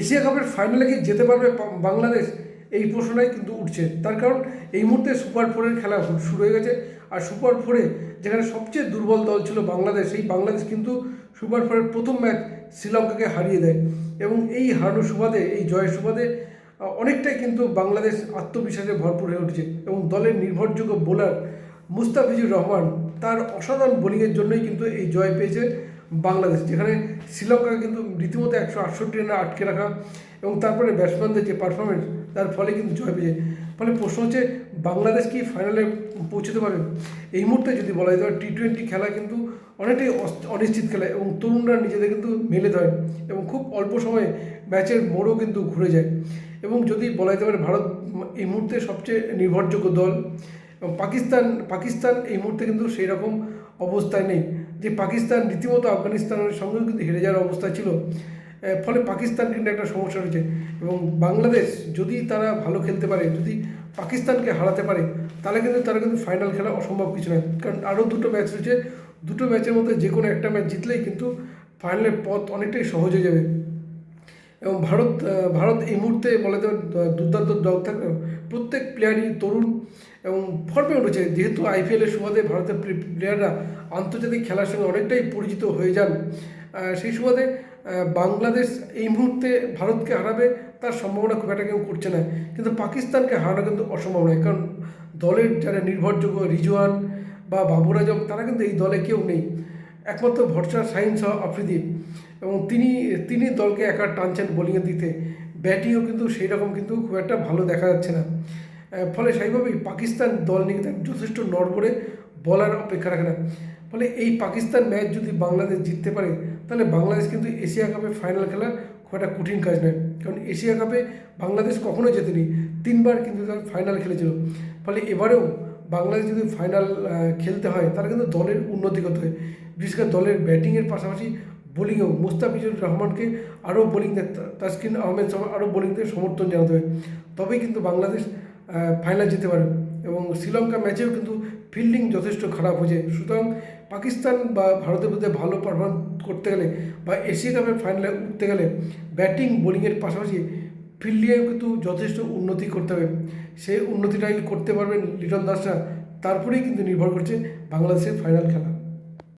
Asia কাপের ফাইনালে কি যেতে পারবে বাংলাদেশ? এই প্রশ্নটাই কিন্তু উঠছে। তার কারণ এই মুহূর্তে সুপার ফোরের খেলা শুরু হয়ে গেছে। আর সুপার ফোরে যেখানে সবচেয়ে দুর্বল দল ছিল বাংলাদেশ সেই বাংলাদেশ কিন্তু সুপার ফোরের প্রথম ম্যাচ শ্রীলঙ্কাকে হারিয়ে দেয়। এবং এই হারানোর সুবাদে, এই জয়ের সুবাদে অনেকটাই কিন্তু বাংলাদেশ আত্মবিশ্বাসে ভরপুর হয়ে উঠেছে এবং দলের নির্ভরযোগ্য বোলার মুস্তাফিজুর রহমান তার অসাধারণ বোলিংয়ের জন্যই কিন্তু এই জয় পেয়েছে। বাংলাদেশ, যেখানে শ্রীলঙ্কা কিন্তু রীতিমতো একশো আটষট্টি রানে আটকে রাখা এবং তারপরে ব্যাটসম্যানদের যে পারফরমেন্স তার ফলে কিন্তু জয় পেয়েছে ফলে প্রশ্ন হচ্ছে, বাংলাদেশ কি ফাইনালে পৌঁছতে পারে এই মুহূর্তে যদি বলা যায় টি টোয়েন্টি খেলা কিন্তু অনেকটাই অনিশ্চিত খেলা এবং তরুণরা নিজেদের কিন্তু মেলে ধরে এবং খুব অল্প সময়ে ম্যাচের মোড়ও কিন্তু ঘুরে যায়। এবং যদি বলা যেতে পারে, ভারত এই মুহূর্তে সবচেয়ে নির্ভরযোগ্য দল এবং পাকিস্তান পাকিস্তান এই মুহূর্তে কিন্তু সেই রকম অবস্থায় নেই। যে পাকিস্তান রীতিমতো আফগানিস্তানের সঙ্গে কিন্তু হেরে যাওয়ার অবস্থা ছিল ফলে পাকিস্তান কিন্তু একটা সমস্যা রয়েছে। এবং বাংলাদেশ যদি তারা ভালো খেলতে পারে, যদি পাকিস্তানকে হারাতে পারে, তাহলে কিন্তু তারা কিন্তু ফাইনাল খেলা অসম্ভব কিছু নয়। কারণ আরও দুটো ম্যাচ রয়েছে। দুটো ম্যাচের মধ্যে যে কোনো একটা ম্যাচ জিতলেই কিন্তু ফাইনালের পথ অনেকটাই সহজ হয়ে যাবে। এবং ভারত ভারত এই মুহূর্তে বলে তো দুর্দান্ত দল থাকলেও প্রত্যেক প্লেয়ারই তরুণ এবং ফর্মে উঠেছে। যেহেতু আইপিএলের সুবাদে ভারতের প্লেয়াররা আন্তর্জাতিক খেলার সঙ্গে অনেকটাই পরিচিত হয়ে যান সেই সুবাদে বাংলাদেশ এই মুহূর্তে ভারতকে হারাবে তার সম্ভাবনা খুব একটা কেউ করছে না। কিন্তু পাকিস্তানকে হারানো কিন্তু অসম্ভব নয় কারণ দলের যারা নির্ভরযোগ্য রিজওয়ান বা বাবুর আজম তারা কিন্তু এই দলে কেউ নেই। একমাত্র ভরসা সাইন সহ আফ্রিদি এবং তিনি তিনি দলকে একা টানছেন বোলিংয়ের দিতে ব্যাটিংও কিন্তু সেই রকম কিন্তু খুব একটা ভালো দেখা যাচ্ছে না। ফলে স্বাভাবিকভাবেই পাকিস্তান দল নিয়ে তার যথেষ্ট নড়বড়ে বলার অপেক্ষা রাখে না। ফলে এই পাকিস্তান ম্যাচ যদি বাংলাদেশ জিততে পারে, তাহলে বাংলাদেশ কিন্তু এশিয়া কাপে ফাইনাল খেলা খুব একটা কঠিন কাজ নয়। কারণ এশিয়া কাপে বাংলাদেশ কখনো জেতেনি। তিনবার কিন্তু তার ফাইনাল খেলেছিল। ফলে এবারেও বাংলাদেশ যদি ফাইনাল খেলতে হয়, তাহলে কিন্তু দলের উন্নতি করতে হয়। বিশেষ করে দলের ব্যাটিংয়ের পাশাপাশি বোলিংয়েও মুস্তাফিজুর রহমানকে আরও বোলিং তাসকিন আহমেদ সহ আরও বোলিংতে সমর্থন জানাতে হবে তবেই কিন্তু বাংলাদেশ ফাইনাল যেতে পারে। এবং শ্রীলঙ্কা ম্যাচেও কিন্তু ফিল্ডিং যথেষ্ট খারাপ হয়েছে। সুতরাং পাকিস্তান বা ভারতের মধ্যে ভালো পারফর্ম করতে গেলে বা এশিয়া কাপের ফাইনালে উঠতে গেলে ব্যাটিং বোলিংয়ের পাশাপাশি ফিল্ডিংয়েও কিন্তু যথেষ্ট উন্নতি করতে হবে। সেই উন্নতিটাই করতে পারবেন লিটন দাসরা। তারপরেই কিন্তু নির্ভর করছে বাংলাদেশের ফাইনাল খেলা।